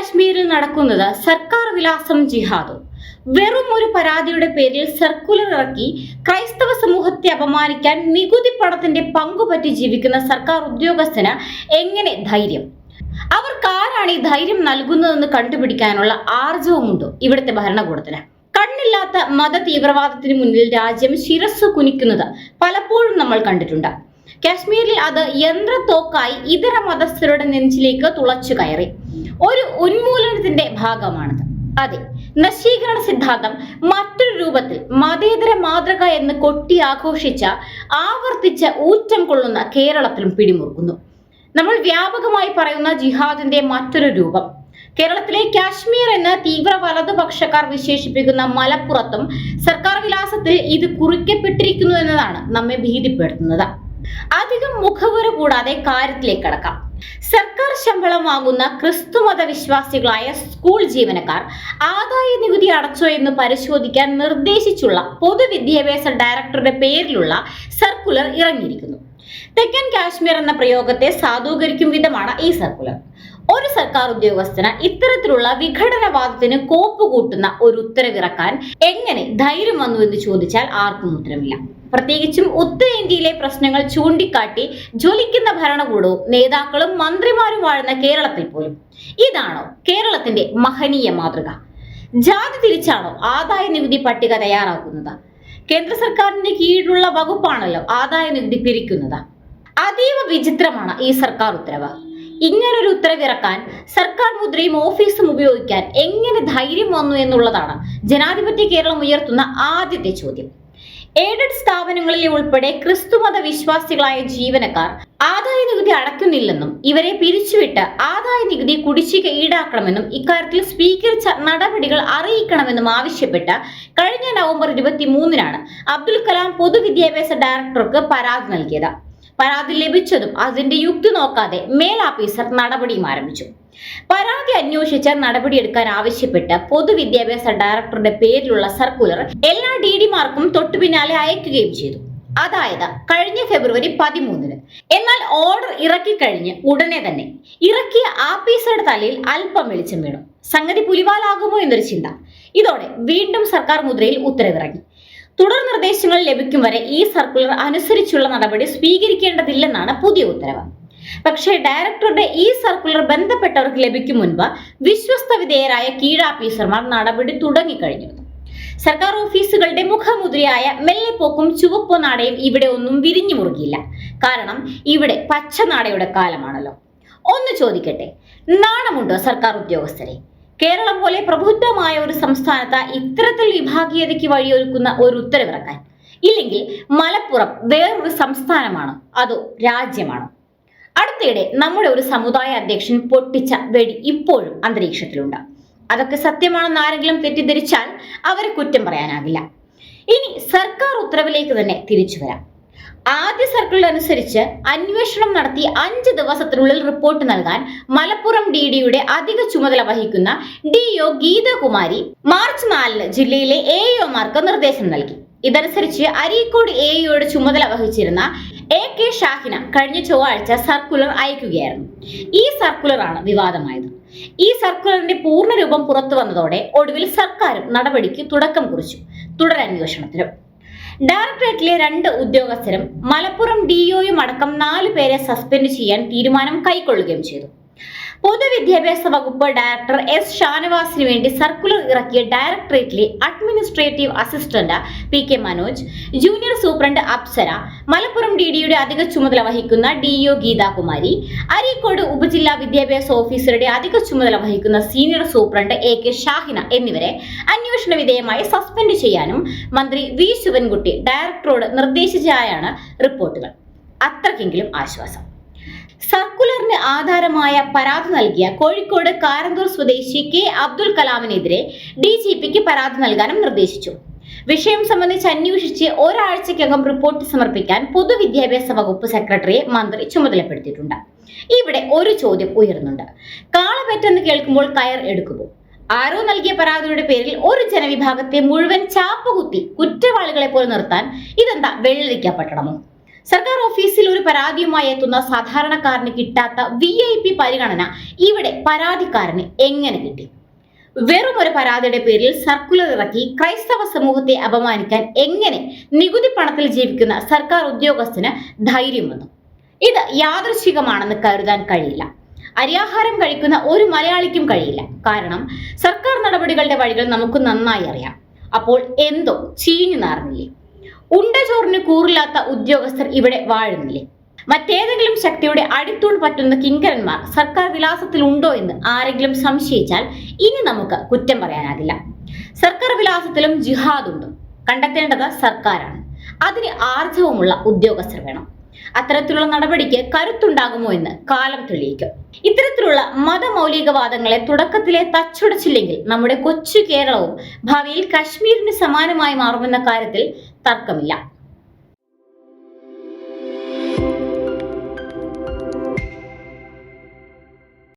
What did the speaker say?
കാശ്മീരിൽ നടക്കുന്നത് സർക്കാർ വിലാസം ജിഹാദോ. വെറും ഒരു പരാതിയുടെ പേരിൽ സർക്കുലർ ഇറക്കി ക്രൈസ്തവ സമൂഹത്തെ അപമാനിക്കാൻ നികുതി പണത്തിന്റെ പങ്കുപറ്റി ജീവിക്കുന്ന സർക്കാർ ഉദ്യോഗസ്ഥന് എങ്ങനെ ധൈര്യം? അവർക്കാരാണ് ഈ ധൈര്യം നൽകുന്നതെന്ന് കണ്ടുപിടിക്കാനുള്ള ആർജവമുണ്ടോ ഇവിടുത്തെ ഭരണകൂടത്തിന്. കണ്ണില്ലാത്ത മത തീവ്രവാദത്തിന് മുന്നിൽ രാജ്യം ശിരസ് കുനിക്കുന്നത് പലപ്പോഴും നമ്മൾ കണ്ടിട്ടുണ്ട്. കാശ്മീരിൽ അത് യന്ത്രത്തോക്കായി ഇതര മതസ്ഥരുടെ നെഞ്ചിലേക്ക് തുളച്ചു കയറി. ഒരു ഉന്മൂലനത്തിന്റെ ഭാഗമാണത്. അതെ നശീകരണ സിദ്ധാന്തം മറ്റൊരു രൂപത്തിൽ മതേതര മാതൃക എന്ന് കൊട്ടി ആഘോഷിച്ച ആവർത്തിച്ച ഊറ്റം കൊള്ളുന്ന കേരളത്തിലും പിടിമുറുക്കുന്നു. നമ്മൾ വ്യാപകമായി പറയുന്ന ജിഹാദിന്റെ മറ്റൊരു രൂപം. കേരളത്തിലെ കാശ്മീർ എന്ന് തീവ്ര വലതുപക്ഷക്കാർ വിശേഷിപ്പിക്കുന്ന മലപ്പുറത്തും സർക്കാർ വിലാസത്തിൽ ഇത് കുറിക്കപ്പെട്ടിരിക്കുന്നു എന്നതാണ് നമ്മെ ഭീതിപ്പെടുത്തുന്നത്. അധികം മുഖവുര കൂടാതെ കാര്യത്തിലേക്ക് കടക്കാം. സർക്കാർ ശമ്പളം വാങ്ങുന്ന ക്രിസ്തുമത വിശ്വാസികളായ സ്കൂൾ ജീവനക്കാർ ആദായ നികുതി അടച്ചോ എന്ന് പരിശോധിക്കാൻ നിർദ്ദേശിച്ചുള്ള പൊതുവിദ്യാഭ്യാസ ഡയറക്ടറുടെ പേരിലുള്ള സർക്കുലർ ഇറങ്ങിയിരിക്കുന്നു. തെക്കൻ കാശ്മീർ എന്ന പ്രയോഗത്തെ സാധൂകരിക്കും വിധമാണ് ഈ സർക്കുലർ. ഒരു സർക്കാർ ഉദ്യോഗസ്ഥന് ഇത്തരത്തിലുള്ള വിഘടനവാദത്തിന് കോപ്പുകൂട്ടുന്ന ഒരു ഉത്തരവിറക്കാൻ എങ്ങനെ ധൈര്യം വന്നു എന്ന് ചോദിച്ചാൽ ആർക്കും ഉത്തരമില്ല. പ്രത്യേകിച്ചും ഉത്തരേന്ത്യയിലെ പ്രശ്നങ്ങൾ ചൂണ്ടിക്കാട്ടി ജ്വലിക്കുന്ന ഭരണകൂടവും നേതാക്കളും മന്ത്രിമാരും വാഴുന്ന കേരളത്തിൽ പോലും. ഇതാണോ കേരളത്തിന്റെ മഹനീയ മാതൃക? ജാതി തിരിച്ചാണോ ആദായ നികുതി പട്ടിക തയ്യാറാക്കുന്നത്? കേന്ദ്ര സർക്കാരിന്റെ കീഴിലുള്ള വകുപ്പാണല്ലോ ആദായ നികുതി പിരിക്കുന്നത്. അതീവ വിചിത്രമാണ് ഈ സർക്കാർ ഉത്തരവ്. ഇങ്ങനൊരു ഉത്തരവിറക്കാൻ സർക്കാർ മുദ്രയും ഓഫീസും ഉപയോഗിക്കാൻ എങ്ങനെ ധൈര്യം വന്നു എന്നുള്ളതാണ് ജനാധിപത്യ കേരളം ഉയർത്തുന്ന ആദ്യത്തെ ചോദ്യം. എയ്ഡഡ് സ്ഥാപനങ്ങളിൽ ഉൾപ്പെടെ ക്രിസ്തുമത വിശ്വാസികളായ ജീവനക്കാർ ആദായ നികുതി അടയ്ക്കുന്നില്ലെന്നും ഇവരെ പിരിച്ചുവിട്ട് ആദായ നികുതി കുടിശ്ശിക ഈടാക്കണമെന്നും ഇക്കാര്യത്തിൽ സ്വീകരിച്ച നടപടികൾ അറിയിക്കണമെന്നും ആവശ്യപ്പെട്ട് കഴിഞ്ഞ നവംബർ ഇരുപത്തി മൂന്നിനാണ് അബ്ദുൽ കലാം പൊതുവിദ്യാഭ്യാസ ഡയറക്ടർക്ക് പരാതി നൽകിയത്. പരാതി ലഭിച്ചതും അതിന്റെ യുക്തി നോക്കാതെ മേലാഫീസർ നടപടിയും ആരംഭിച്ചു. പരാതി അന്വേഷിച്ച് നടപടിയെടുക്കാൻ ആവശ്യപ്പെട്ട് പൊതുവിദ്യാഭ്യാസ ഡയറക്ടറുടെ പേരിലുള്ള സർക്കുലർ എല്ലാ ഡി ഡിമാർക്കും തൊട്ടു പിന്നാലെ അയക്കുകയും ചെയ്തു. അതായത് കഴിഞ്ഞ ഫെബ്രുവരി പതിമൂന്നിന്. എന്നാൽ ഓർഡർ ഇറക്കി കഴിഞ്ഞ് ഉടനെ തന്നെ ഇറക്കിയ ആഫീസറുടെ തലയിൽ അല്പം വെളിച്ചം വീണു. സംഗതി പുലിവാലാകുമോ എന്നൊരു ചിന്ത. ഇതോടെ വീണ്ടും സർക്കാർ മുദ്രയിൽ ഉത്തരവിറങ്ങി. തുടർ നിർദ്ദേശങ്ങൾ ലഭിക്കും വരെ ഈ സർക്കുലർ അനുസരിച്ചുള്ള നടപടി സ്വീകരിക്കേണ്ടതില്ലെന്നാണ് പുതിയ ഉത്തരവ്. പക്ഷേ ഡയറക്ടറുടെ ഈ സർക്കുലർ ബന്ധപ്പെട്ടവർക്ക് ലഭിക്കും മുൻപ് വിശ്വസ്ത വിധേയരായ കീഴാഫീസർമാർ നടപടി തുടങ്ങിക്കഴിഞ്ഞിരുന്നു സർക്കാർ ഓഫീസുകളുടെ മുഖമുദ്രയായ മെല്ലെപ്പോക്കും ചുവപ്പോ നാടയും ഇവിടെ ഒന്നും വിരിഞ്ഞു മുറുകിയില്ല. കാരണം ഇവിടെ പച്ച നാടയുടെ കാലമാണല്ലോ. ഒന്ന് ചോദിക്കട്ടെ നാണമുണ്ടോ സർക്കാർ ഉദ്യോഗസ്ഥരെ? കേരളം പോലെ പ്രബുദ്ധമായ ഒരു സംസ്ഥാനത്ത് ഇത്തരത്തിൽ വിഭാഗീയതയ്ക്ക് വഴിയൊരുക്കുന്ന ഒരു ഉത്തരവിറക്കാൻ. ഇല്ലെങ്കിൽ മലപ്പുറം വേറൊരു സംസ്ഥാനമാണോ അതോ രാജ്യമാണോ. അടുത്തിടെ നമ്മുടെ ഒരു സമുദായ അധ്യക്ഷൻ പൊട്ടിച്ച വെടി ഇപ്പോഴും അന്തരീക്ഷത്തിലുണ്ട്. അതൊക്കെ സത്യമാണെന്ന് ആരെങ്കിലും തെറ്റിദ്ധരിച്ചാൽ അവരെ കുറ്റം പറയാനാകില്ല. ഇനി സർക്കാർ ഉത്തരവിലേക്ക് തന്നെ തിരിച്ചു വരാം. ആദ്യ സർക്കിൾ അനുസരിച്ച് അന്വേഷണം നടത്തി അഞ്ച് ദിവസത്തിനുള്ളിൽ റിപ്പോർട്ട് നൽകാൻ മലപ്പുറം ഡി ഡിയുടെ അധിക ചുമതല വഹിക്കുന്ന ഡി ഒ ഗീതകുമാരി മാർച്ച് നാലിന് ജില്ലയിലെ എ ഒമാർക്ക് നിർദ്ദേശം നൽകി. ഇതനുസരിച്ച് അരീക്കോട് എ യുടെ ചുമതല വഹിച്ചിരുന്ന എ കെ ഷാഹിന കഴിഞ്ഞ ചൊവ്വാഴ്ച സർക്കുലർ അയക്കുകയായിരുന്നു. ഈ സർക്കുലറാണ് വിവാദമായത്. ഈ സർക്കുലറിന്റെ പൂർണരൂപം പുറത്തു വന്നതോടെ ഒടുവിൽ സർക്കാരും നടപടിക്ക് തുടക്കം കുറിച്ചു. തുടരന്വേഷണത്തിനും ഡയറക്ടറേറ്റിലെ രണ്ട് ഉദ്യോഗസ്ഥരും മലപ്പുറം ഡിഒയും അടക്കം നാല് പേരെ സസ്പെൻഡ് ചെയ്യാൻ തീരുമാനം കൈക്കൊള്ളുകയും ചെയ്തു. പൊതുവിദ്യാഭ്യാസ വകുപ്പ് ഡയറക്ടർ എസ് ഷാനവാസിന് വേണ്ടി സർക്കുലർ ഇറക്കിയ ഡയറക്ടറേറ്റിലെ administrative assistant P K Manoj junior superintendent Apsara Malappuram D ഡിയുടെ അധിക ചുമതല വഹിക്കുന്ന ഡി ഒ ഗീതാകുമാരി അരീക്കോട് ഉപജില്ലാ വിദ്യാഭ്യാസ ഓഫീസറുടെ അധിക ചുമതല വഹിക്കുന്ന senior superintendent A K Shahina എന്നിവരെ അന്വേഷണ വിധേയമായി സസ്പെൻഡ് ചെയ്യാനും മന്ത്രി വി ശിവൻകുട്ടി ഡയറക്ടറോട് നിർദ്ദേശിച്ചതായാണ് റിപ്പോർട്ടുകൾ. അത്രയ്ക്കെങ്കിലും ആശ്വാസം. സർക്കുലറിന് ആധാരമായ പരാതി നൽകിയ കോഴിക്കോട് കാരന്തൂർ സ്വദേശി കെ അബ്ദുൽ കലാമിനെതിരെ ഡി ജി പിക്ക് പരാതി നൽകാനും നിർദ്ദേശിച്ചു. വിഷയം സംബന്ധിച്ച് അന്വേഷിച്ച് ഒരാഴ്ചക്കകം റിപ്പോർട്ട് സമർപ്പിക്കാൻ പൊതുവിദ്യാഭ്യാസ വകുപ്പ് സെക്രട്ടറിയെ മന്ത്രി ചുമതലപ്പെടുത്തിയിട്ടുണ്ട്. ഇവിടെ ഒരു ചോദ്യം ഉയർന്നുണ്ട് കാളപെറ്റെന്ന് കേൾക്കുമ്പോൾ കയർ എടുക്കുമോ? ആരോ നൽകിയ പരാതിയുടെ പേരിൽ ഒരു ജനവിഭാഗത്തെ മുഴുവൻ ചാപ്പുകുത്തി കുറ്റവാളികളെ പോലെ നിർത്താൻ ഇതെന്താ വെള്ളരിക്ക പട്ടണമോ? സർക്കാർ ഓഫീസിൽ ഒരു പരാതിയുമായി എത്തുന്ന സാധാരണക്കാരന് കിട്ടാത്ത വി ഐ പി പരിഗണന ഇവിടെ പരാതിക്കാരന് എങ്ങനെ കിട്ടി? വെറും ഒരു പരാതിയുടെ പേരിൽ സർക്കുലർ ഇറക്കി ക്രൈസ്തവ സമൂഹത്തെ അപമാനിക്കാൻ എങ്ങനെ നികുതി പണത്തിൽ ജീവിക്കുന്ന സർക്കാർ ഉദ്യോഗസ്ഥന് ധൈര്യം വന്നു? ഇത് യാദൃശികമാണെന്ന് കരുതാൻ കഴിയില്ല. അരിയാഹാരം കഴിക്കുന്ന ഒരു മലയാളിക്കും കഴിയില്ല. കാരണം സർക്കാർ നടപടികളുടെ വഴികൾ നമുക്ക് നന്നായി അറിയാം. അപ്പോൾ എന്തോ ചീഞ്ഞു നാർന്നില്ലേ ഉണ്ടചോറിന് കൂറില്ലാത്ത ഉദ്യോഗസ്ഥർ ഇവിടെ വാഴുന്നില്ലേ? മറ്റേതെങ്കിലും ശക്തിയുടെ അടിത്തൂൺ പറ്റുന്ന കിങ്കരന്മാർ സർക്കാർ വിലാസത്തിൽ ഉണ്ടോ എന്ന് ആരെങ്കിലും സംശയിച്ചാൽ ഇനി നമുക്ക് കുറ്റം പറയാനാകില്ല. സർക്കാർ വിലാസത്തിലും ജിഹാദ് ഉണ്ട് കണ്ടെത്തേണ്ടത് സർക്കാരാണ്. അതിന് ആർജവമുള്ള ഉദ്യോഗസ്ഥർ വേണം. അത്തരത്തിലുള്ള നടപടിക്ക് കരുത്തുണ്ടാകുമോ എന്ന് കാലം തെളിയിക്കും. ഇത്തരത്തിലുള്ള മതമൗലികവാദങ്ങളെ തുടക്കത്തിലെ തച്ചുടച്ചില്ലെങ്കിൽ നമ്മുടെ കൊച്ചു കേരളവും ഭാവിയിൽ കശ്മീരിന് സമാനമായി മാറുമെന്ന കാര്യത്തിൽ തർക്കമില്ല